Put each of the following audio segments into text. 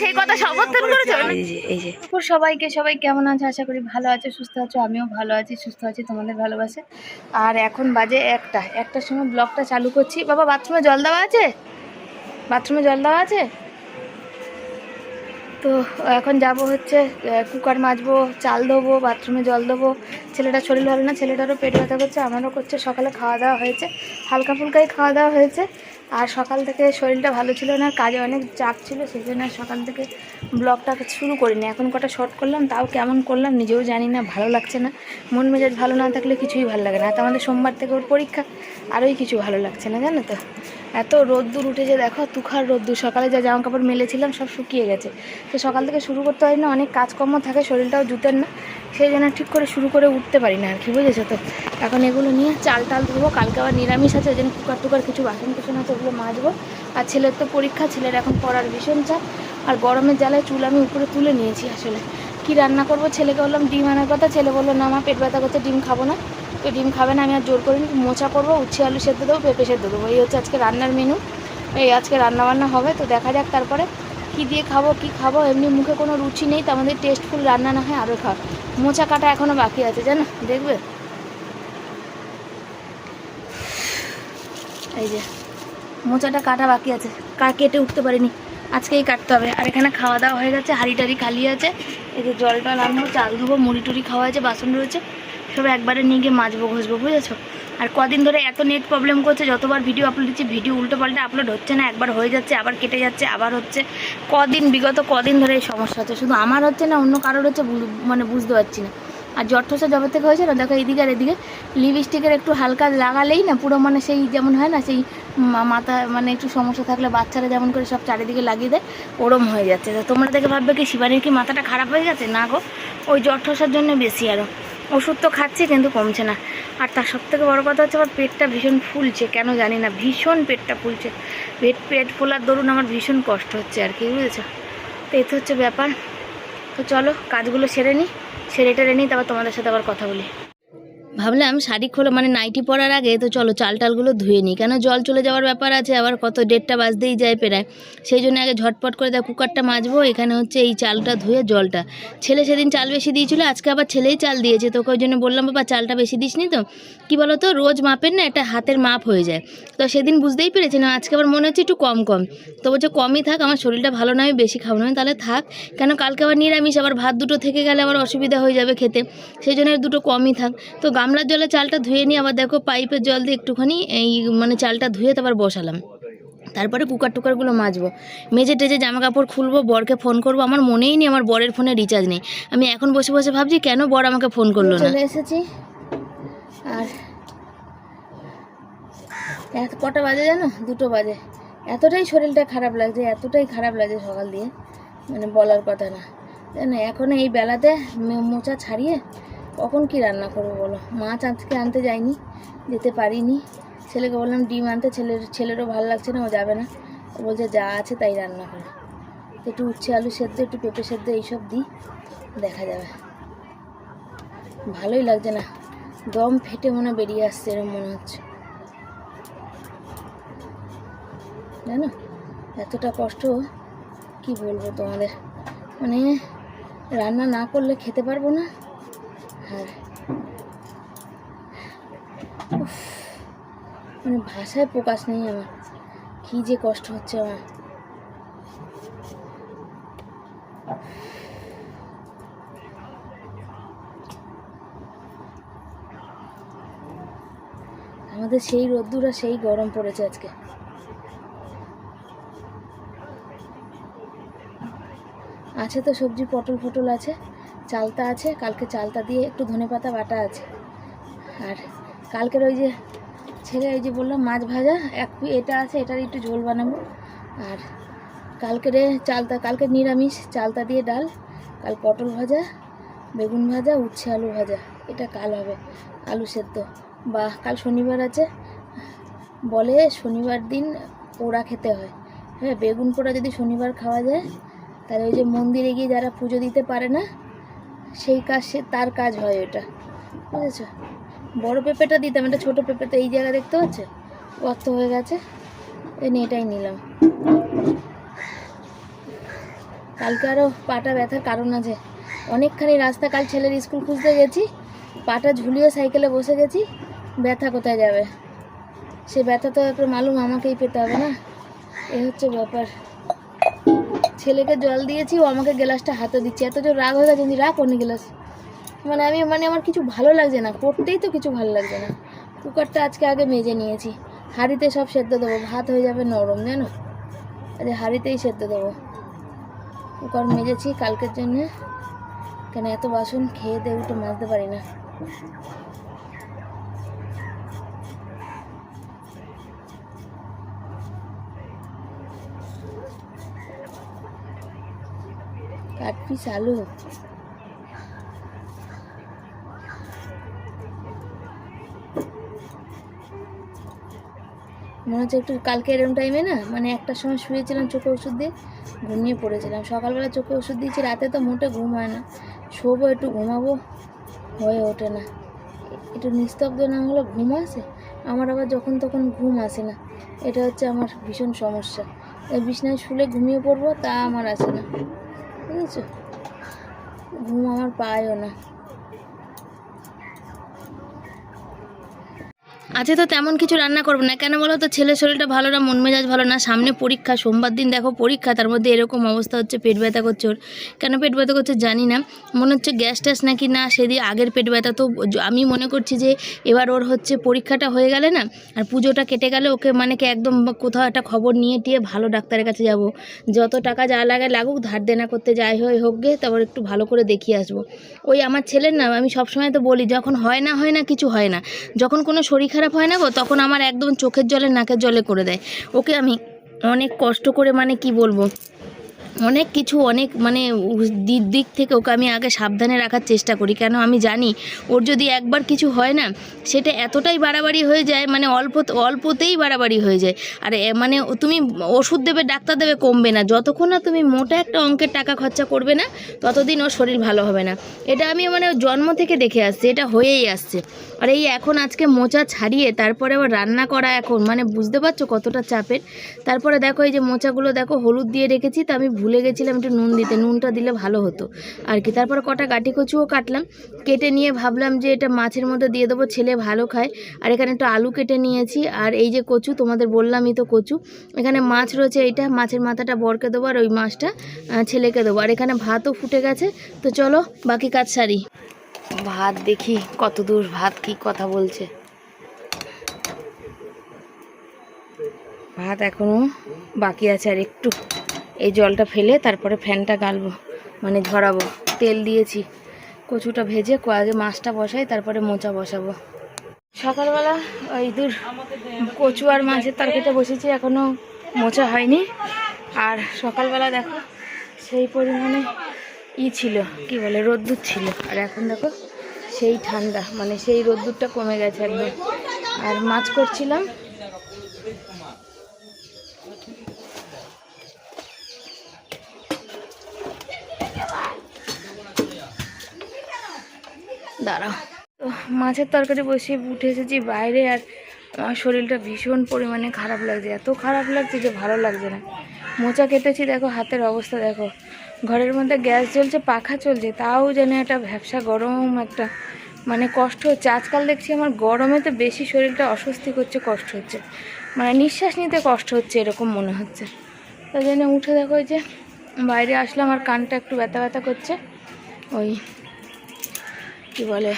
সেই কথা সমর্থন করেছ এই যে এই যে। দুপুর সবাইকে সবাই কেমন আছে? আশা করি ভালো আছে সুস্থ আছো আমিও ভালো আছি সুস্থ আছি তোমাদের ভালোবাসে। আর এখন বাজে একটা একটার সময় ব্লগটা চালু করছি। বাবা বাথরুমে জল দেওয়া আছে? বাথরুমে জল দেওয়া আছে? তো এখন যাব হচ্ছে কুকার মাজবো চাল দেবো বাথরুমে জল দেবো ছেলেটার শরীর ভালো না ছেলেটারও পেট ব্যথা করছে আমারও করছে সকালে খাওয়া দাওয়া হয়েছে হালকা ফুলকাই খাওয়া দাওয়া হয়েছে। আর সকাল থেকে শরীরটা ভালো ছিল না, কাজে অনেক চাপ ছিল, সেই জন্য সকাল থেকে ব্লগটা শুরু করিনি। এখন কটা শর্ট করলাম, তাও কেমন করলাম নিজেও জানি না, ভালো লাগছে না। মন মেজাজ ভালো না থাকলে কিছুই ভালো লাগে না। তো আমাদের সোমবার থেকে ওর পরীক্ষা, আরোই কিছু ভালো লাগছে না, জানো তো? এত রোদ্দুর উঠেছে, দেখো, তুখার রোদ্দুর। সকালে যা জামা কাপড় মেলেছিলাম, সব শুকিয়ে গেছে। তো সকাল থেকে শুরু করতে পারি না, অনেক কাজকর্ম থাকে, শরীরটাও জুতের না। সেই জন্য ঠিক করে শুরু করে উঠতে পারি না আর কি, বুঝেছ তো? এখন এগুলো নিয়ে চাল টাল ধোবো, কালকে আবার নিরামিষ আছে, ওই জন্য কুকার টুকার কিছু বাসন কুসন আছে, ওগুলো মাজবো। আর ছেলের তো পরীক্ষা, ছেলের এখন পড়ার ভীষণ চাপ। আর গরমের জ্বালায় চুল আমি উপরে তুলে নিয়েছি আসলে। কি রান্না করব? ছেলেকে বললাম, ডিম আনার কথা, ছেলে বলল, না আমার পেট ব্যথা করছে, ডিম খাব না। তো ডিম খাবে না, আমি আর জোর করে করিনি মোচা করব, উচ্ছে আলু সেদ্ধ দেবো, পেঁপে সেদ্ধ দেবো। এই হচ্ছে আজকে রান্নার মেনু এই আজকে রান্না বান্না হবে, তো দেখা যাক তারপরে কি দিয়ে খাব, কি খাব। এমনি মুখে কোনো রুচি নেই তো আমাদের টেস্টফুল রান্না না হয় আরও খাও মোচা কাটা এখনও বাকি আছে, জানো? দেখবে? এই যে, মোচাটা কাটা বাকি আছে। কা, কেটে উঠতে পারিনি। আজকেই কাটতে হবে। আর এখানে খাওয়া দাওয়া হয়ে গেছে, হাঁড়ি টাড়ি খালি আছে। এই যে জল টল আনব চাল ধোবো, মুড়ি টুড়ি খাওয়া আছে, বাসন রয়েছে। সব একবারে নিয়ে গিয়ে মাজবো, ঘষবো, বুঝেছ? আর কদিন ধরে এত নেট প্রবলেম করছে, যতবার ভিডিও আপলোড দিচ্ছি ভিডিও উল্টো পাল্টা আপলোড হচ্ছে না, একবার হয়ে যাচ্ছে, আবার কেটে যাচ্ছে, আবার হচ্ছে। কদিন, বিগত কদিন ধরে এই সমস্যা হচ্ছে। শুধু আমার হচ্ছে না, অন্য কারোর হচ্ছে মানে বুঝতে পারছি না। আর ঠোসা জবে থেকে হয়েছে না, দেখো এদিকে আর এদিকে লিপস্টিকের একটু হালকা লাগালেই না, পুরো মানে সেই যেমন হয় না, সেই মাথা মানে একটু সমস্যা থাকলে বাচ্চারা যেমন করে সব চারিদিকে লাগিয়ে দেয়, ওরম হয়ে যাচ্ছে। তো তোমরা দেখে ভাববে কি, শিবানীর কি মাথাটা খারাপ হয়ে গেছে? না গো, ওই জ্বর ঠোসার জন্য বেশি আরও ওষুধ তো খাচ্ছি কিন্তু কমছে না। আর তার সব থেকে বড়ো কথা হচ্ছে আমার পেটটা ভীষণ ফুলছে, কেন জানি না, ভীষণ পেটটা ফুলছে। পেট পেট ফোলার দরুন আমার ভীষণ কষ্ট হচ্ছে আর কি, বুঝেছ? তো এই তো হচ্ছে ব্যাপার। তো চলো, কাজগুলো সেরে নিই সেরে টেরে নিই তারপর তোমাদের সাথে আবার কথা বলি। ভাবলাম শাড়ি খোলা মানে নাইটি পরার আগে তো চলো চাল টালগুলো ধুয়ে নিই। কেন জল চলে যাওয়ার ব্যাপার আছে, আবার কত ডেটটা বাজতেই যায় প্রায়। সেই জন্য আগে ঝটপট করে দেখ কুকারটা মাজবো, এখানে হচ্ছে এই চালটা ধুয়ে জলটা। ছেলে সেদিন চাল বেশি দিয়েছিল, আজকে আবার ছেলেই চাল দিয়েছে, তোকে ওই জন্য বললাম, বাবা, চালটা বেশি দিসনি তো। কী বলো তো রোজ মাপের না একটা হাতের মাপ হয়ে যায়। তো সেদিন বুঝতেই পেরেছি, না, আজকে আবার মনে হচ্ছে একটু কম কম। তো বলছে, কমই থাক, আমার শরীরটা ভালো না, আমি বেশি খাব না। তাহলে থাক, কেন কালকে আবার নিরামিষ, আবার ভাত দুটো থেকে গেলে আবার অসুবিধা হয়ে যাবে খেতে। সেই জন্য দুটো কমই থাক। তো গামলার জলে চালটা ধুয়ে নিয়ে আবার দেখো পাইপের জল দিয়ে একটুখানি এই মানে চালটা ধুয়ে তারপর বসালাম। তারপরে কুকার টুকারগুলো মাজবো। মেজে টেজে জামা কাপড় খুলবো, বরকে ফোন করব, আমার মনেই নেই, আমার বরের ফোনে রিচার্জ নেই। আমি এখন বসে বসে ভাবছি, কেন বর আমাকে ফোন করল না? এসেছি। আর এত, কটা বাজে জানো? দুটো বাজে। এতটাই শরীরটা খারাপ লাগছে, এতটাই খারাপ লাগছে সকাল দিয়ে। মানে বলার কথা না। জানো, এখন এই বেলাতে মোচা ছাড়িয়ে কখন কি রান্না করব বলো? মাছ আজকে আনতে যাইনি, যেতে পারিনি। ছেলেকে বললাম ডিম আনতে, ছেলের, ছেলেরও ভালো লাগছে না, ও যাবে না। ও বলছে, যা আছে তাই রান্না করো। একটু উচ্ছে আলু সেদ্ধ, একটু পেঁপে সেদ্ধ, এইসব দিই, দেখা যাবে। ভালোই লাগছে না। দম ফেটে মনে বেরিয়ে আসছে এরকম মনে হচ্ছে। জানো, এতটা কষ্ট, কি বলব তোমাদের? মানে রান্না না করলে খেতে পারব না। মানে ভাষায় প্রকাশ নেই আমার। কি যে কষ্ট হচ্ছে আমার। আমাদের সেই রোদ্দুর আর সেই গরম পড়েছে আজকে। আছে তো সবজি, পটল, ফটল আছে? চালতা আছে, কালকে চালতা দিয়ে একটু ধনে পাতা বাটা আছে। আর কালকের ওই যে ছেলে ওই যে বললাম মাছ ভাজা, এক এটা আছে, এটার একটু ঝোল বানাবো। আর কালকের চালতা কালকে নিরামিষ, চালতা দিয়ে ডাল, কাল পটল ভাজা, বেগুন ভাজা, উচ্ছে আলু ভাজা। এটা কাল হবে, আলু সেদ্ধ। বা কাল শনিবার আছে, বলে শনিবার দিন পোড়া খেতে হয়। হ্যাঁ বেগুন পোড়া যদি শনিবার খাওয়া যায়, তাহলে ওই যে মন্দিরে গিয়ে যারা পুজো দিতে পারে না সেই কাজ সে তার কাজ হয় ওটা বুঝেছ? বড় পেঁপেটা দিতাম, এটা ছোটো পেঁপে তো এই জায়গা দেখতে পাচ্ছে? গর্ত হয়ে গেছে। এই এটাই নিলাম। কালকে আরও পাটা ব্যথার কারণ আছে। অনেকখানি রাস্তা কাল ছেলের স্কুল খুঁজতে গেছি। পাটা ঝুলিয়ে সাইকেলে বসে গেছি। ব্যথা কোথায় যাবে? সে ব্যথা তো একটু মালুম আমাকেই পেতে হবে না? এই হচ্ছে ব্যাপার। ছেলেকে জল দিয়েছি, ও আমাকে গ্লাসটা হাতে দিচ্ছে। এত জোর রাগ হয়ে গেছে, যে রাখ অন্য গ্লাস। মানে আমি মানে আমার কিছু ভালো লাগছে না, করতেই তো কিছু ভালো লাগছে না। কুকারটা আজকে আগে মেজে নিয়েছি। হাঁড়িতে সব সেদ্ধ দেবো, ভাত হয়ে যাবে নরম, জানো? আরে হাঁড়িতেই সেদ্ধ দেবো। কুকার মেজেছি কালকের জন্যে। কেন এত বাসন খেয়ে দিয়ে উঠে মাজতে পারি না। কাঠ পিস আলু মনে হচ্ছে একটু কালকে এরকম টাইমে না মানে একটার সময় শুয়েছিলাম চোখে ওষুধ দিয়ে, ঘুমিয়ে পড়েছিলাম। সকালবেলা চোখে ওষুধ দিয়েছি, রাতে তো মোটে ঘুম হয় না। শোবো, একটু ঘুমাবো, হয়ে ওঠে না। একটু নিস্তব্ধ না হলে ঘুম আসে? আমার আবার যখন তখন ঘুম আসে না। এটা হচ্ছে আমার ভীষণ সমস্যা। এই বিছনায় শুলে ঘুমিয়ে পড়ব তা আমার আসে না। বুঝেছ ঘুম আমার পায়ও না। আজকে তো তেমন কিছু রান্না করব না। কেন বলো তো, ছেলের শরীরটা ভালো না মন মেজাজ ভালো না সামনে পরীক্ষা, সোমবার দিন দেখো পরীক্ষা, তার মধ্যে এরকম অবস্থা হচ্ছে, পেট ব্যথা করছে ওর। কেন পেট ব্যথা করছে জানি না। মনে হচ্ছে গ্যাস ট্যাস নাকি না সেদিন আগের পেট ব্যথা। তো আমি মনে করছি যে এবার ওর হচ্ছে পরীক্ষাটা হয়ে গেলে না, আর পুজোটা কেটে গেলে ওকে মানে কি একদম কোথাও একটা খবর নিয়ে টিয়ে ভালো ডাক্তারের কাছে যাব। যত টাকা যা লাগে লাগুক, ধার দেনা করতে যাই হয় হোক গে, তারপর একটু ভালো করে দেখিয়ে আসব। ওই আমার ছেলের না, আমি সবসময় তো বলি, যখন হয় না হয় না, কিছু হয় না। যখন কোনো শরীর খারাপ হয় না গো? তখন আমার একদম চোখের জলে, নাকের জলে করে দেয়। ওকে আমি অনেক কষ্ট করে মানে কি বলব? অনেক কিছু, অনেক মানে দিক দিক থেকে ওকে আমি আগে সাবধানে রাখার চেষ্টা করি। কেন আমি জানি, ওর যদি একবার কিছু হয় না, সেটা এতটাই বাড়াবাড়ি হয়ে যায় মানে অল্প, অল্পতেই বাড়াবাড়ি হয়ে যায়। আর মানে তুমি ওষুধ দেবে, ডাক্তার দেবে, কমবে না। যতক্ষণ না তুমি মোটা একটা অঙ্কের টাকা খরচা করবে না, ততদিন ওর শরীর ভালো হবে না। এটা আমি মানে জন্ম থেকে দেখে আসছি, এটা হয়েই আসছে। আর এই এখন আজকে মোচা ছাড়িয়ে, তারপরে আবার রান্না করা এখন মানে বুঝতে পারছ কতটা চাপের? তারপরে দেখো এই যে মোচাগুলো, দেখো হলুদ দিয়ে রেখেছি, তা আমি ভুলে গেছিলাম একটু নুন দিতে, নুনটা দিলে ভালো হতো। আর কি, তারপর কটা গাটি কচুও কাটলাম, কেটে নিয়ে ভাবলাম যে এটা মাছের মধ্যে দিয়ে দেবো, ছেলে ভালো খায়। আর এখানে একটু আলু কেটে নিয়েছি, আর এই যে কচু, তোমাদের বললামই তো কচু। এখানে মাছ রয়েছে এইটা, মাছের মাথাটা বরকে দেবো আর ওই মাছটা ছেলেকে দেবো। আর এখানে ভাতও ফুটে গেছে, তো চলো বাকি কাজ সারি। ভাত দেখি কত দূর, ভাত কি কথা বলছে। ভাত এখনও বাকি আছে আর একটু। এই জলটা ফেলে তারপরে ফ্যানটা গালবো মানে ঝরাবো। তেল দিয়েছি, কচুটা ভেজে আগে মাছটা বসাই, তারপরে মোচা বসাবো। সকালবেলা ওই দূর কচু আর মাছের তরকারিটা বসেছি এখনও মোচা হয়নি। আর সকালবেলা দেখো, সেই পরিমাণে ই ছিল, কি বলে, রোদ্দুর ছিল। আর এখন দেখো, সেই ঠান্ডা মানে সেই রোদ্দুরটা কমে গেছে একদম। আর মাছ করছিলাম দাঁড়াও। তো মাছের তরকারি বসিয়ে উঠে এসেছি বাইরে আর আমার শরীরটা ভীষণ পরিমাণে খারাপ লাগছে, এত খারাপ লাগছে যে ভালো লাগছে না। মোচা কেটেছি দেখো হাতের অবস্থা, দেখো। ঘরের মধ্যে গ্যাস জ্বলছে, পাখা চলছে, তাও যেন একটা ভ্যাবসা গরম একটা মানে কষ্ট হচ্ছে। আজকাল দেখছি আমার গরমে তো বেশি শরীরটা অস্বস্তি করছে, কষ্ট হচ্ছে। মানে নিঃশ্বাস নিতে কষ্ট হচ্ছে, এরকম মনে হচ্ছে। তাই জন্য উঠে দেখো যে, বাইরে আসলাম আর কানটা একটু ব্যথা ব্যথা করছে। ওই কি বলে,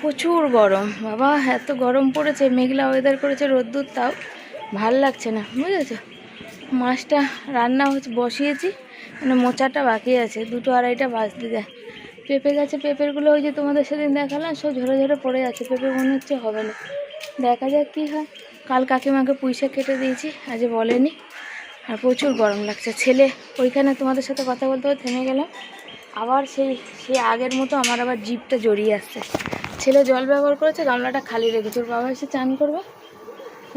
প্রচুর গরম। বাবা, এত গরম পড়েছে, মেঘলা ওয়েদার করেছে, রোদ্দুর তাও ভালো লাগছে না, বুঝেছ? মাছটা রান্না হচ্ছে, বসিয়েছি মানে মোচাটা বাকি আছে, দুটো আড়াইটা বাজতে যায়। পেঁপে গাছে পেঁপেরগুলো ওই যে তোমাদের সেদিন দেখালাম, সব ঝরে ঝরে পড়ে আছে, পেঁপে মনে হচ্ছে হবে না। দেখা যাক কী হয়। কাল কাকিমাকে পুঁইশাক কেটে দিয়েছি, আজ বলেনি। আর প্রচুর গরম লাগছে। ছেলে, ওইখানে তোমাদের সাথে কথা বলতে বলতে থেমে গেলাম। আবার সেই সেই আগের মতো আমার আবার জিপটা জড়িয়ে আসছে ছেলে জল ব্যবহার করেছে, গামলাটা খালি রেখেছে ওর বাবা এসে চান করবে?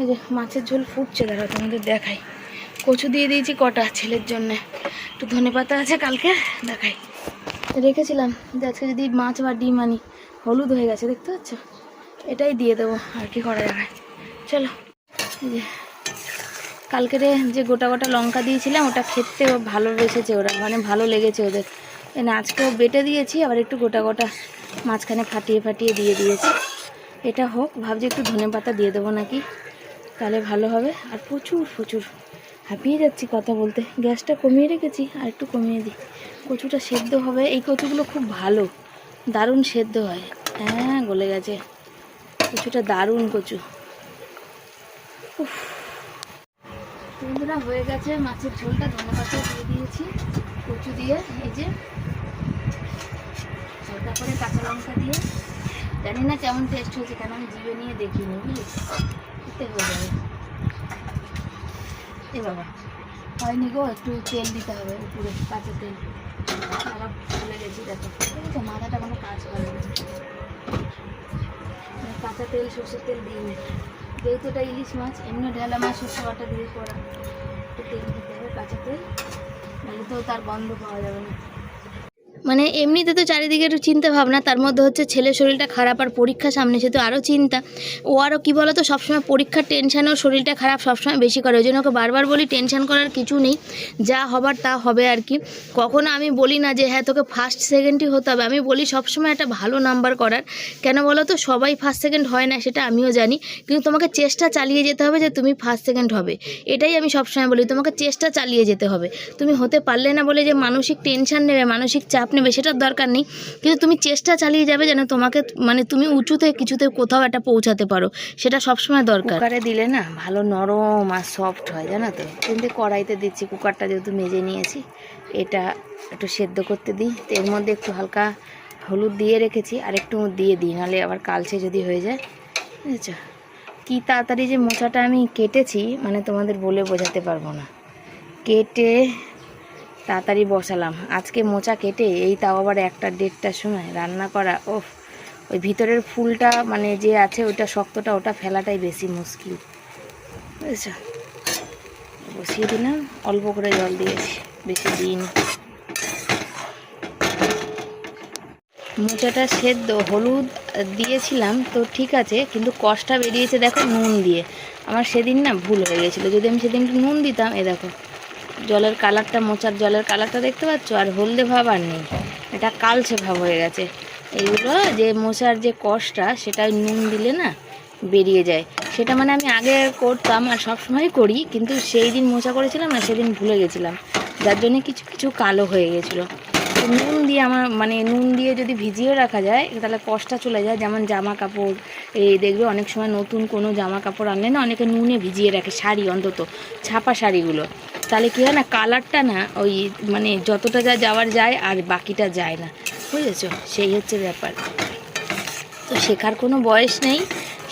এই যে মাছের ঝোল ফুটছে, দাঁড়া, তোমাদের দেখাই। কচু দিয়ে দিয়েছি কটা ছেলের জন্যে। একটু ধনে পাতা আছে কালকে, দেখাই। রেখেছিলাম যে আজকে যদি মাছ বা ডিম আনি, হলুদ হয়ে গেছে, দেখতে পাচ্ছ? এটাই দিয়ে দেবো, আর কি করা যাবে। চলো যে কালকেরে যে গোটা গোটা লঙ্কা দিয়েছিলাম, ওটা খেতে ভালোবেসেছে ওরা মানে ভালো লেগেছে ওদের। আজকেও বেটে দিয়েছি, আবার একটু গোটা গোটা মাঝখানে ফাটিয়ে ফাটিয়ে দিয়ে দিয়েছি। এটা হোক, ভাবছি একটু ধনে পাতা দিয়ে দেবো নাকি, তাহলে ভালো হবে। আর প্রচুর প্রচুর। হাঁপিয়ে যাচ্ছি কথা বলতে। গ্যাসটা কমিয়ে রেখেছি, আর একটু কমিয়ে দিই। কচুটা সেদ্ধ হবে। এই কচুগুলো খুব ভালো। দারুণ সেদ্ধ হয়। হ্যাঁ গলে গেছে। কচুটা দারুণ কচু। বন্ধুরা, হয়ে গেছে মাছের ঝোলটা। ধনে পাতা দিয়ে দিয়েছি। কচু দিয়ে, এই যে কাঁচা লঙ্কা দিয়ে। জানি না কেমন টেস্ট হয়েছে, কেন আমি জিভে নিয়ে দেখিনি, বুঝলি? খেতে হয়ে যাবে এ বাবা, হয়নি গো, একটু তেল দিতে হবে উপরে কাঁচা তেল। আবার ভুলে গেছি, দেখো। ঠিক আছে মাথাটা কোনো কাজ করে না। কাঁচা তেল, সর্ষের তেল দিইনি। যেহেতু এটা ইলিশ মাছ, এমনি ঢেলা মাছ, সর্ষে বাটা দিয়ে করা। একটু তেল দিতে হবে কাঁচা তেল, নাহলে তো তার গন্ধ পাওয়া যাবে না। মানে এমনিতে তো চারিদিকে একটু চিন্তা ভাবনা, তার মধ্যে হচ্ছে ছেলের শরীরটা খারাপ আর পরীক্ষা সামনে, সে তো আরও চিন্তা। ও আরও কী বলো তো সবসময় পরীক্ষার টেনশানেও শরীরটা খারাপ সবসময় বেশি করে। ওই জন্য ওকে বারবার বলি টেনশান করার কিছু নেই, যা হবার তা হবে আর কি। কখনো আমি বলি না যে হ্যাঁ তোকে ফার্স্ট সেকেন্ডই হতে হবে। আমি বলি, সবসময় একটা ভালো নাম্বার করার। কেন বলো তো সবাই ফার্স্ট সেকেন্ড হয় না, সেটা আমিও জানি। কিন্তু তোমাকে চেষ্টা চালিয়ে যেতে হবে যে, তুমি ফার্স্ট সেকেন্ড হবে। এটাই আমি সবসময় বলি, তোমাকে চেষ্টা চালিয়ে যেতে হবে। তুমি হতে পারলে না বলে যে, মানসিক টেনশান নেবে, মানসিক চাপ নেবে, সেটার দরকার নেই। কিন্তু তুমি চেষ্টা চালিয়ে যাবে যেন তোমাকে মানে তুমি উঁচুতে, কিছুতে কোথাও একটা পৌঁছাতে পারো। সেটা সবসময় দরকার। কুকারে দিলে না, ভালো নরম আর সফট হয়, জানো তো? কিন্তু কড়াইতে দিচ্ছি, কুকারটা যেহেতু মেজে নিয়েছি, এটা একটু সেদ্ধ করতে দিই। তো এর মধ্যে একটু হালকা হলুদ দিয়ে রেখেছি, আর একটু দিয়ে দিই, নাহলে আবার কালচে যদি হয়ে যায়। বুঝেছ? কি তাড়াতাড়ি যে মোচাটা আমি কেটেছি মানে তোমাদের বলে বোঝাতে পারব না। কেটে তাড়াতাড়ি বসালাম। আজকে মোচা কেটে এই তাও আবার একটা দেড়টার সময় রান্না করা ও ওই ভিতরের ফুলটা মানে যে আছে ওটা শক্তটা, ওটা ফেলাটাই বেশি মুশকিল। বুঝেছ? বসিয়ে দিলাম, অল্প করে জল দিয়েছি, বেশি দিন মোচাটা সেদ্ধ, হলুদ দিয়েছিলাম, তো ঠিক আছে, কিন্তু কষটা বেরিয়েছে দেখো নুন দিয়ে। আমার সেদিন না ভুল হয়ে গেছিল, যদি আমি সেদিন নুন দিতাম, এ দেখো। জলের কালারটা, মোচার জলের কালারটা দেখতে পাচ্ছ? আর হলদে ভাব আর নেই। এটা কালছে ভাব হয়ে গেছে। এইগুলো যে মোচার যে কষটা সেটা নুন দিলে না বেরিয়ে যায়। সেটা মানে আমি আগে করতাম আর সবসময় করি, কিন্তু সেই দিন মোচা করেছিলাম না সেদিন ভুলে গেছিলাম। যার জন্য কিছু কিছু কালো হয়ে গেছিল। নুন দিয়ে আমার মানে নুন দিয়ে যদি ভিজিয়ে রাখা যায়, তাহলে কষটা চলে যায়। যেমন জামা কাপড়, এই দেখবে অনেক সময় নতুন কোনো জামা কাপড় আনলে না, অনেকে নুনে ভিজিয়ে রাখে শাড়ি, অন্তত ছাপা শাড়িগুলো। তাহলে কী হয় না, কালারটা না ওই মানে যতটা যা যাওয়ার যায় আর বাকিটা যায় না। বুঝেছ? সেই হচ্ছে ব্যাপার। তো শেখার কোনো বয়স নেই।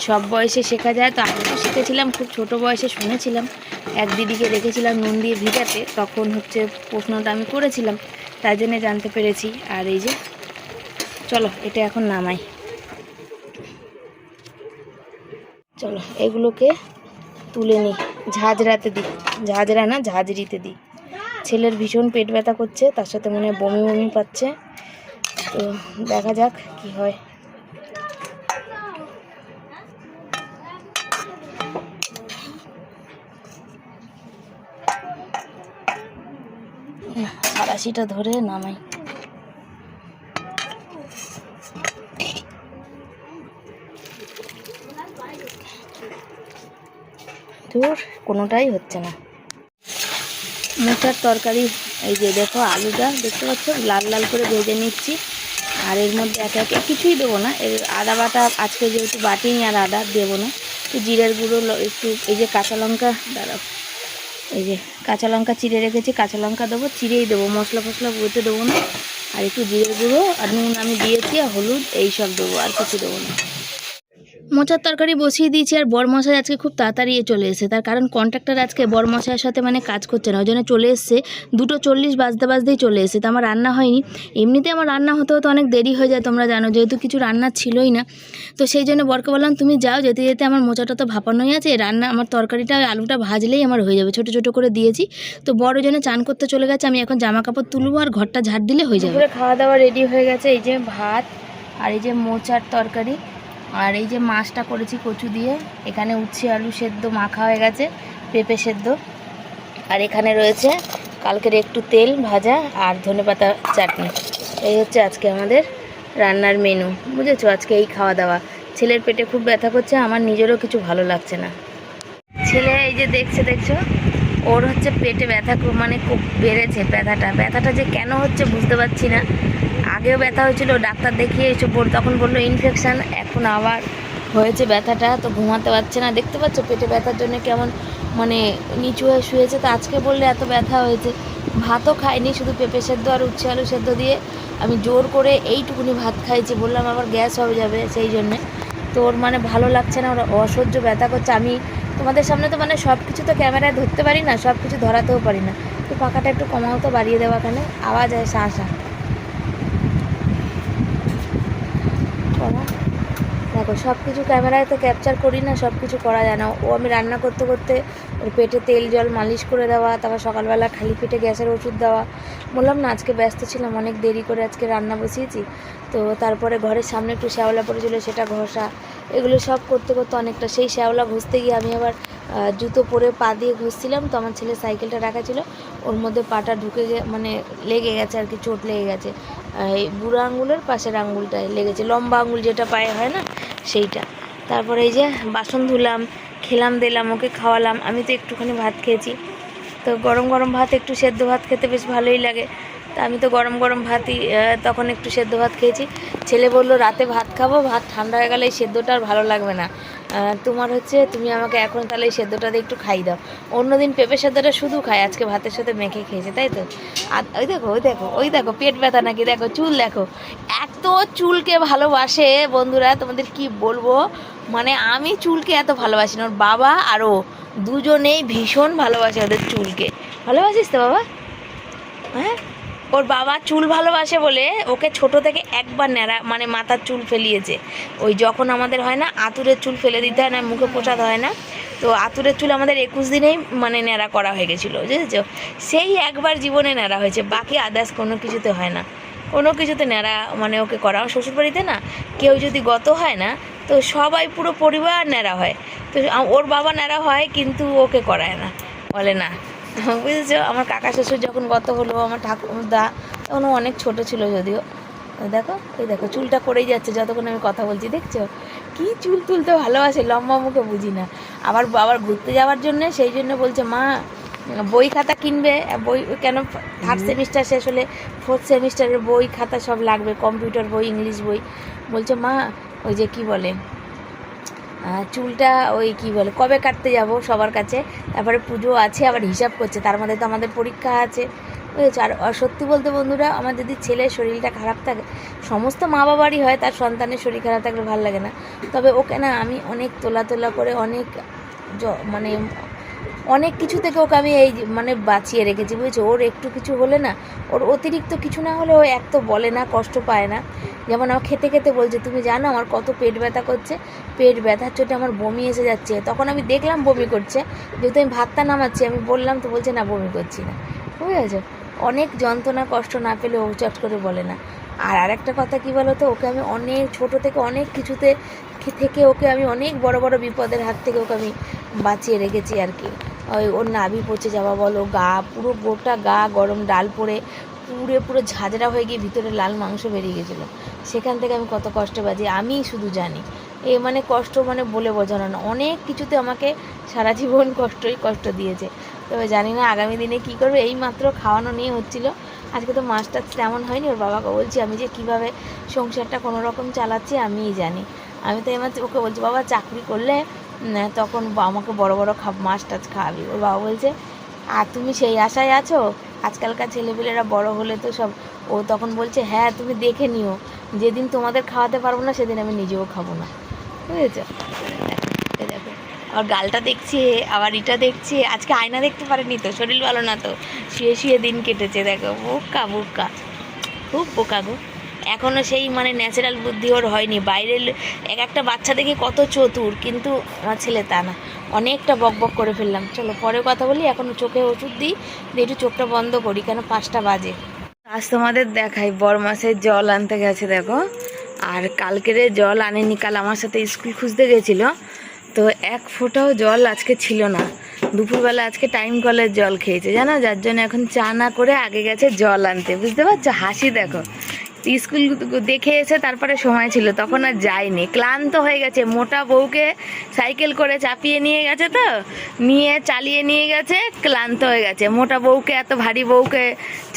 সব বয়সে শেখা যায়। তো আমি তো শিখেছিলাম, খুব ছোট বয়সে শুনেছিলাম। এক দিদিকে দেখেছিলাম নুন দিয়ে ভিজাতে। তখন হচ্ছে প্রশ্নটা আমি করেছিলাম। তাই জন্য জানতে পেরেছি। আর এই যে, চলো, এটা এখন নামাই। চলো, এগুলোকে তুলে নিই। ঝাঁঝরাতে দিই। ঝাঁঝরা না, ঝাঁঝরিতে দিই। ছেলের ভীষণ পেট ব্যথা করছে, তার সাথে মনে হয় বমি বমি পাচ্ছে। তো দেখা যাক কি হয়। সারাশিটা ধরে নামাই। দূর কোনোটাই হচ্ছে না। মোচার তরকারি, এই যে দেখো আলুটা, দেখতে পাচ্ছ? লাল লাল করে ভেজে নিচ্ছি। আর এর মধ্যে একে একে কিছুই দেবো না। এর আদা বাটা আজকে যেহেতু বাটিনি আর আদা দেবো না একটু জিরের গুঁড়ো একটু এই যে কাঁচা লঙ্কা, দাঁড়াও। এই যে কাঁচা লঙ্কা চিড়ে রেখেছি, কাঁচা লঙ্কা দেবো, চিড়েই দেবো, মশলা ফসলা বইতে দেবো না। আর একটু জিরে গুঁড়ো আর নুন আমি দিয়েছি আর হলুদ, এই সব দেবো, আর কিছু দেবো না। মোচার তরকারি বসিয়ে দিয়েছি আর বরমশাই আজকে খুব তাড়াতাড়ি চলে এসেছে। তার কারণ কন্ট্রাক্টর আজকে বরমশাইয়ের সাথে মানে কাজ করছে না, ওই জন্য চলে এসছে। দুটো চল্লিশ বাজতে বাজতেই চলে এসেছে। তো আমার রান্না হয়নি। এমনিতে আমার রান্না হতে হতে অনেক দেরি হয়ে যায় তোমরা জানো, যেহেতু কিছু রান্না ছিলই না। তো সেই জন্য বরকে বললাম, তুমি যাও, যেতে যেতে আমার মোচাটা তো ভাপানোই আছে, রান্না, আমার তরকারিটা, আলুটা ভাজলেই আমার হয়ে যাবে। ছোটো ছোটো করে দিয়েছি। তো বড় জন্য চান করতে চলে গেছে, আমি এখন জামা কাপড় তুলবো আর ঘরটা ঝাড় দিলে হয়ে যাবে। খাওয়া দাওয়া রেডি হয়ে গেছে, এই যে ভাত আর এই যে মোচার তরকারি। আর এই যে মাছটা করেছি কচু দিয়ে, এখানে উচ্ছে, আলু সেদ্ধ, মাখা হয়ে গেছে, পেঁপে সেদ্ধ। আর এখানে রয়েছে কালকের একটু তেল ভাজা আর ধনেপাতা চাটনি। এই হচ্ছে আজকে আমাদের রান্নার মেনু বুঝেছ? আজকে এই খাওয়া দাওয়া। ছেলের পেটে খুব ব্যথা করছে, আমার নিজেরও কিছু ভালো লাগছে না। ছেলে এই যে দেখছে, দেখছ? ওর হচ্ছে পেটে ব্যথা মানে খুব বেড়েছে ব্যথাটা। ব্যথাটা যে কেন হচ্ছে বুঝতে পারছি না। আগেও ব্যথা হয়েছিল, ডাক্তার দেখিয়ে এসে তখন বলল ইনফেকশান এখন আবার হয়েছে ব্যথাটা, তো ঘুমাতে পারছে না। দেখতে পাচ্ছ, পেটে ব্যথার জন্য কেমন মানে নিচু হয়ে শুয়েছে, তো আজকে বললে এত ব্যথা হয়েছে। ভাতও খাইনি, শুধু পেঁপে সেদ্ধ আর উচ্ছে আলু সেদ্ধ দিয়ে আমি জোর করে এইটুকুনি ভাত খাইছি, বললাম আবার গ্যাস হয়ে যাবে সেই জন্যে। তো ওর মানে ভালো লাগছে না, ওর অসহ্য ব্যথা করছে। আমি তোমাদের সামনে তো মানে সব কিছু তো ক্যামেরায় ধরতে পারি না সব কিছু ধরাতেও পারি না। তো পাখাটা একটু কমাও তো, বাড়িয়ে দেওয়া এখানে আওয়াজ হয় শা শা কমা। দেখো সব কিছু ক্যামেরায় তো ক্যাপচার করি না সব কিছু করা যায় না। ও আমি রান্না করতে করতে পেটে তেল, জল মালিশ করে দেওয়া, তারপর সকালবেলা খালি পেটে গ্যাসের ওষুধ দেওয়া। বললাম, না, আজকে ব্যস্ত ছিলাম, অনেক দেরি করে আজকে রান্না বসিয়েছি। তো তারপরে ঘরের সামনে একটু শ্যাওলা পড়েছিল, সেটা ঘষা। এগুলো সব করতে করতে অনেকটা, সেই শ্যাওলা ঘষতে গিয়ে আমি আবার জুতো পরে পা দিয়ে ঘষছিলাম। তো আমার ছেলে সাইকেলটা রাখা ছিল, ওর মধ্যে পাটা ঢুকে মানে লেগে গেছে আর কি, চোট লেগে গেছে। এই বুড়ো আঙুলের পাশের আঙুলটায় লেগেছে, লম্বা আঙুল যেটা পায়ে হয় না, সেইটা। তারপরে এই যে বাসন ধুলাম, খেলাম, দিলাম, ওকে খাওয়ালাম, আমি তো একটুখানি ভাত খেয়েছি। তো গরম গরম ভাত, একটু সেদ্ধ ভাত খেতে বেশ ভালোই লাগে। তা আমি তো গরম গরম ভাতই তখন একটু সেদ্ধ ভাত খেয়েছি। ছেলে বলল, রাতে ভাত খাব? ভাত ঠান্ডা হয়ে গেলে এই সেদ্ধটা আর ভালো লাগবে না। তোমার হচ্ছে তুমি আমাকে এখন তাহলে এই সেদ্ধটা দিয়ে একটু খাই দাও। অন্যদিন পেঁপে সেদ্ধটা শুধু খায় আজকে ভাতের সাথে মেখে খেয়েছে, তাই তো? আর ওই দেখো ওই দেখো ওই দেখো, পেট ব্যথা নাকি? দেখো, চুল দেখো। এত চুলকে ভালোবাসে বন্ধুরা, তোমাদের কি বলব? মানে আমি চুলকে এত ভালোবাসি না, ওর বাবা আর ও দুজনেই ভীষণ ভালোবাসে ওদের চুলকে। ভালোবাসিস তো বাবা? হ্যাঁ? ওর বাবা চুল ভালোবাসে বলে ওকে ছোট থেকে একবার ন্যাড়া মানে মাথার চুল ফেলিয়েছে। ওই যখন আমাদের হয় না, আতুরের চুল ফেলে দিতে হয় না, মুখে পোষাতে হয় না। তো আতুরের চুল আমাদের একুশ দিনেই মানে ন্যাড়া করা হয়ে গেছিল, বুঝেছ? সেই একবার জীবনে ন্যাড়া হয়েছে, বাকি আদার্স কোনো কিছুতে হয় না। কোনো কিছুতে ন্যাড়া মানে ওকে করা আমার শ্বশুরবাড়িতে না, কেউ যদি গত হয় না, তো সবাই পুরো পরিবার ন্যাড়া হয়। তো ওর বাবা ন্যাড়া হয়, কিন্তু ওকে করায় না। বলে না। বুঝেছ? আমার কাকা শ্বশুর যখন গত হলো আমার ঠাকুর দা তখন অনেক ছোট ছিল যদিও। দেখো এই দেখো চুলটা করেই যাচ্ছে যতক্ষণ আমি কথা বলছি দেখছ? কি চুল তুলতে ভালোবাসে লম্বা মুখে বুঝি না। আবার আবার ঘুরতে যাওয়ার জন্য সেই জন্য বলছে মা বই খাতা কিনবে বই কেন থার্ড সেমিস্টার শেষ হলে ফোর্থ সেমিস্টারের বই খাতা সব লাগবে কম্পিউটার বই ইংলিশ বই। বলছে মা ওই যে কি বলে চুলটা ওই কি বলে, কবে কাটতে যাব সবার কাছে? তারপরে পুজো আছে, আবার হিসাব করছে, তার মধ্যে তো আমাদের পরীক্ষা আছে, বুঝেছ? আর সত্যি বলতে বন্ধুরা, আমার যদি ছেলের শরীরটা খারাপ থাকে, সমস্ত মা বাবারই হয়, তার সন্তানের শরীর খারাপ থাকলে ভালো লাগে না। তবে ওকে না আমি অনেক তোলা তোলা করে, অনেক মানে অনেক কিছু থেকে ওকে আমি এই মানে বাঁচিয়ে রেখেছি, বুঝেছ? ওর একটু কিছু হলে না, ওর অতিরিক্ত কিছু না হলে ও এক তো বলে না, কষ্ট পায় না। যেমন আমার খেতে খেতে বলছে, তুমি জানো আমার কত পেট ব্যথা করছে? পেট ব্যথার চোটে আমার বমি এসে যাচ্ছে। তখন আমি দেখলাম বমি করছে। যেহেতু আমি ভাতটা নামাচ্ছি, আমি বললাম, তো বলছে না, বমি করছি না। বুঝেছ? অনেক যন্ত্রণা, কষ্ট না পেলে ও চট করে বলে না। আর আরেকটা কথা কি বলো তো ওকে আমি অনেক, ছোট থেকে অনেক কিছুতে, থেকে ওকে আমি অনেক বড় বড় বিপদের হাত থেকে ওকে আমি বাঁচিয়ে রেখেছি আর কি। ওই ওর নাভি পচে যাওয়া বলো, গা পুরো গোটা গা গরম, ডাল পড়ে পুরে পুরো ঝাঁঝরা হয়ে গিয়ে ভিতরে লাল মাংস বেরিয়ে গেছিল। সেখান থেকে আমি কত কষ্ট বাজি আমিই শুধু জানি। এ মানে কষ্ট মানে বলে বোঝানো না, অনেক কিছুতে আমাকে সারা জীবন কষ্টই কষ্ট দিয়েছে। তবে জানি না আগামী দিনে কি করবে, এই মাত্র খাওয়ানো নিয়ে হচ্ছিল। আজকে তো মাছটা তেমন হয়নি, ওর বাবাকে বলছি আমি যে কীভাবে সংসারটা কোনো রকম চালাচ্ছি আমিই জানি। আমি তো এবার ওকে বলছি, বাবা, চাকরি করলে তখন আমাকে বড় বড় খাব মাছ টাছ খাওয়াবি ওর বাবা বলছে আর তুমি সেই আশায় আছো? আজকালকার ছেলেপেলেরা বড় হলে তো সব ও তখন বলছে হ্যাঁ তুমি দেখে নিও। যেদিন তোমাদের খাওয়াতে পারব না সেদিন আমি নিজেও খাব না। বুঝেছ? দেখো, আর গালটা দেখছে আবার এটা দেখছে। আজকে আয়না দেখতে পারেনি তো? শরীর ভালো না তো? শুয়ে শুয়ে দিন কেটেছে দেখো। বোকা বোকা। খুব বোকা গো। এখনও সেই মানে ন্যাচারাল বুদ্ধি ওর হয়নি। বাইরের এক একটা বাচ্চা দেখে কত চতুর, কিন্তু আমার ছেলে তা না। অনেকটা বক বক করে ফেললাম। চলো পরে কথা বলি, এখন চোখে ওষুধ দিই, দিয়ে একটু চোখটা বন্ধ করি, কেন পাঁচটা বাজে। আজ তোমাদের দেখাই বড় মাসের জল আনতে গেছে, দেখো। আর কালকের জল আনেনি, কাল আমার সাথে স্কুল খুঁজতে গেছিল। তো এক ফোঁটাও জল আজকে ছিল না। দুপুরবেলা আজকে টাইম কলের জল খেয়েছে, জানো? যার জন্য এখন চা না করে আগে গেছে জল আনতে। বুঝতে পারছ? হাসি দেখো। স্কুল দেখে এসে তারপরে সময় ছিল তখন আর যায়নি। ক্লান্ত হয়ে গেছে মোটা বউকে সাইকেল করে চাপিয়ে নিয়ে গেছে তো নিয়ে চালিয়ে নিয়ে গেছে ক্লান্ত হয়ে গেছে। মোটা বউকে এত ভারী বউকে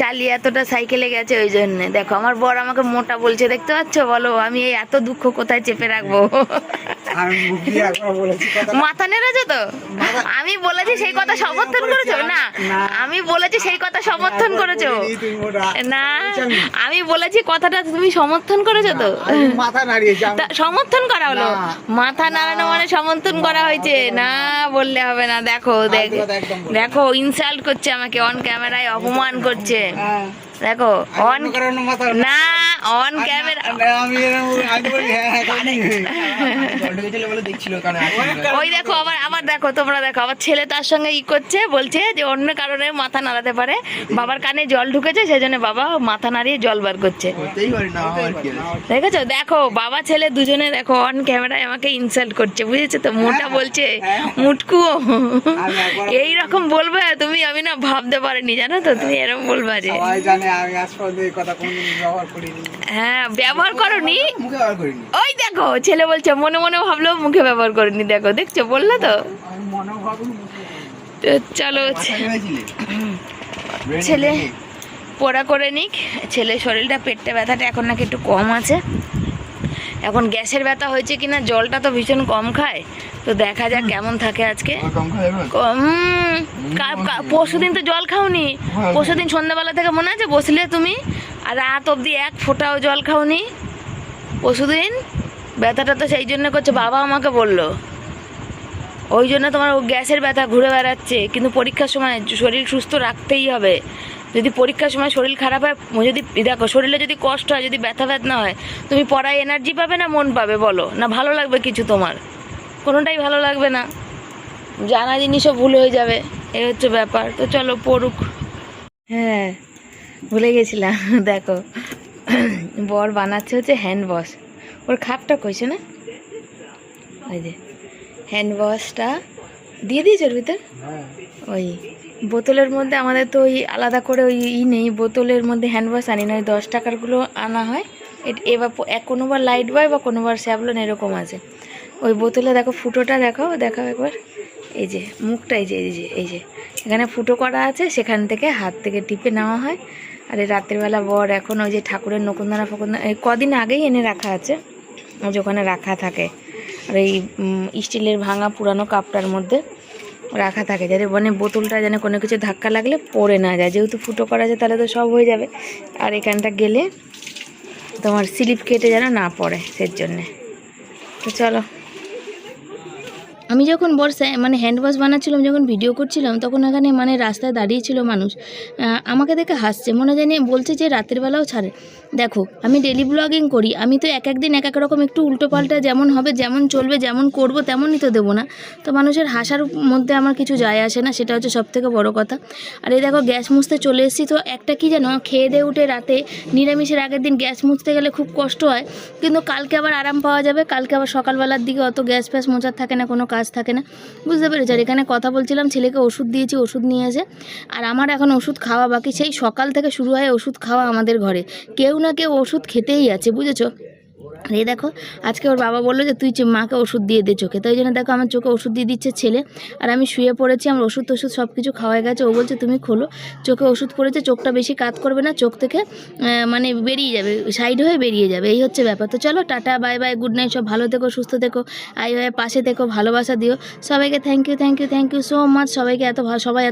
চালিয়ে এতটা সাইকেলে গেছে ওই জন্যে। দেখো আমার বর আমাকে মোটা বলছে দেখতে পাচ্ছ? বলো আমি এই এত দুঃখ কোথায় চেপে রাখব? কথা মাথা নেড়েছো তো? আমি বলেছি সেই কথা সমর্থন করেছ? না আমি বলেছি সেই কথা সমর্থন করেছ? না আমি বলেছি কথাটা তুমি সমর্থন করেছ তো? মাথা নাড়িয়েছি সমর্থন করা হলো? মাথা নাড়ানো মানে সমর্থন করা হয়েছে? না বললে হবে না দেখো দেখ। দেখো ইনসাল্ট করছে আমাকে অন ক্যামেরায় অপমান করছে। হ্যাঁ। দেখো অন না অন ক্যামেরা হ্যাঁ হ্যাঁ। ওই দেখো আবার আবার দেখো তোমরা দেখো আবার ছেলে তার সঙ্গে ই করছে বলছে যে অন্য কারণে মাথা নাড়াতে পারে বাবার কানে জল ঢুকেছে সেজন্য বাবা মাথা নাড়িয়ে জল বার করছে দেখেছ দেখো বাবা ছেলে দুজনে দেখো অন ক্যামেরায় আমাকে ইনসাল্ট করছে বুঝেছ তো মোটা বলছে মুটকু এই রকম বলবে তুমি আমি না ভাবতে পারিনি জানো তো তুমি এরকম বলবা যে আমি আজ পর্যন্ত এই কথা কোনোদিন ব্যবহার করিনি। হ্যাঁ ব্যবহার করনি? মুখে ব্যবহার করিনি। ওই দেখো ছেলে বলছে মনে মনে মুখে ব্যবহার করিনি দেখো দেখছ বলল তো। মনে তো চলো ছেলে পোড়া করে নিক। ছেলে শরীরটা পেটটা ব্যথাটা এখন নাকি একটু কম আছে। এখন গ্যাসের ব্যথা হয়েছে কিনা জলটা তো ভীষণ কম খায়। তো দেখা যাক কেমন থাকে আজকে। পরশু দিন তো জল খাওনি। পরশু দিন সন্ধ্যাবেলা থেকে মনে আছে বসলে তুমি? আর রাত অবধি এক ফোঁটাও জল খাওনি। পরশু দিন ব্যথাটা তো সেই জন্য করছে বাবা আমাকে বলল। ওই জন্য তোমার গ্যাসের ব্যথা ঘুরে বেড়াচ্ছে কিন্তু পরীক্ষার সময় শরীর সুস্থ রাখতেই হবে। যদি পরীক্ষার সময় শরীর খারাপ হয় যদি দেখো শরীরে যদি কষ্ট হয় যদি ব্যথা ব্যথা হয় তুমি পড়ায় এনার্জি পাবে না মন পাবে বলো। না ভালো লাগবে কিছু তোমার? কোনোটাই ভালো লাগবে না। জানা জিনিসও ভুল হয়ে যাবে এই হচ্ছে ব্যাপার। তো চলো পড়ুক। হ্যাঁ ভুলে গেছিলাম, দেখো। বর বানাচ্ছে হচ্ছে হ্যান্ড ওয়াশ ওর খাপটা কইছে না? ওই যে হ্যান্ড ওয়াশটা দিয়ে দিয়েছে ওর ভিতর? ওই বোতলের মধ্যে আমাদের তো ওই আলাদা করে ওই ই নেই, বোতলের মধ্যে হ্যান্ড ওয়াশ আনি না, ওই দশ টাকারগুলো আনা হয়। এবার কোনোবার লাইট বয় বা কোনোবার স্যাবলন এরকম আছে। ওই বোতলে দেখো ফুটোটা দেখাও দেখাও একবার। এই যে, মুখটা এই যে এই যে এই যে। এখানে ফুটো করা আছে, সেখান থেকে হাত থেকে টিপে নেওয়া হয়। আর এই রাত্রিবেলা বর এখন ওই যে ঠাকুরের নকুন্দানা ফকুন্দা এই কদিন আগেই এনে রাখা আছে ওই যে ওখানে রাখা থাকে। আর এই স্টিলের ভাঙা পুরানো কাপটার মধ্যে রাখা থাকে, যাতে মানে বোতলটা যেন কোনো কিছু ধাক্কা লাগলে পড়ে না যায়। যেহেতু ফুটো করা আছে, তাহলে তো সব হয়ে যাবে। আর এখানটা গেলে তোমার স্লিপ কেটে যেন না পড়ে সের জন্যে তো চলো। আমি যখন বর্ষায় মানে হ্যান্ড ওয়াশ বানাচ্ছিলাম, যখন ভিডিও করছিলাম, তখন এখানে মানে রাস্তায় দাঁড়িয়েছিল মানুষ। আমাকে দেখে হাসছে, মনে জানি বলছে যে রাতের বেলাও ছাড়ে। দেখো, আমি ডেলি ব্লগিং করি, আমি তো এক এক দিন এক এক রকম একটু উল্টোপাল্টা যেমন হবে, যেমন চলবে, যেমন করব, তেমনই তো দেবো না। তো মানুষের হাসার মধ্যে আমার কিছু যায় আসে না, সেটা হচ্ছে সব থেকে বড় কথা। আর এই দেখো, গ্যাস মুছতে চলে এসেছি, তো একটা কি যেন খেয়ে দিয়ে উঠে রাতে নিরামিষের আগের দিন গ্যাস মুছতে গেলে খুব কষ্ট হয়। কিন্তু কালকে আবার আরাম পাওয়া যাবে, কালকে আবার সকালবেলার দিকে অত গ্যাস ফ্যাস মোচার থাকে না কোনো কাজ। থাকে না। বুঝতে পেরেছি? আর এখানে কথা বলছিলাম, ছেলেকে ওষুধ দিয়েছি, ওষুধ নিয়ে এসে। আর আমার এখন ওষুধ খাওয়া বাকি, সেই সকাল থেকে শুরু হয় ওষুধ খাওয়া আমাদের ঘরে। কেউ না কেউ ওষুধ খেতেই আছে, বুঝেছ? এই দেখো, আজকে ওর বাবা বলল যে, তুই মাকে ওষুধ দিয়ে দে চোখে। তাই জন্য দেখো, আমার চোখে ওষুধ দিয়ে দিচ্ছে ছেলে। আর আমি শুয়ে পড়েছি, আমার ওষুধ টষুধ সব কিছু খাওয়া গেছে। ও বলছে, তুমি খোলো। চোখে ওষুধ পড়েছে, চোখটা বেশি কাত করবে না, চোখ থেকে মানে বেরিয়ে যাবে সাইড হয়ে বেরিয়ে যাবে। এই হচ্ছে ব্যাপার। তো চলো, ta ta bye bye good night সব ভালো থেকো, সুস্থ থেকো আই ভাই পাশে থেকো, ভালোবাসা দিও। সবাইকে thank you thank you thank you so much সবাইকে এত সবাই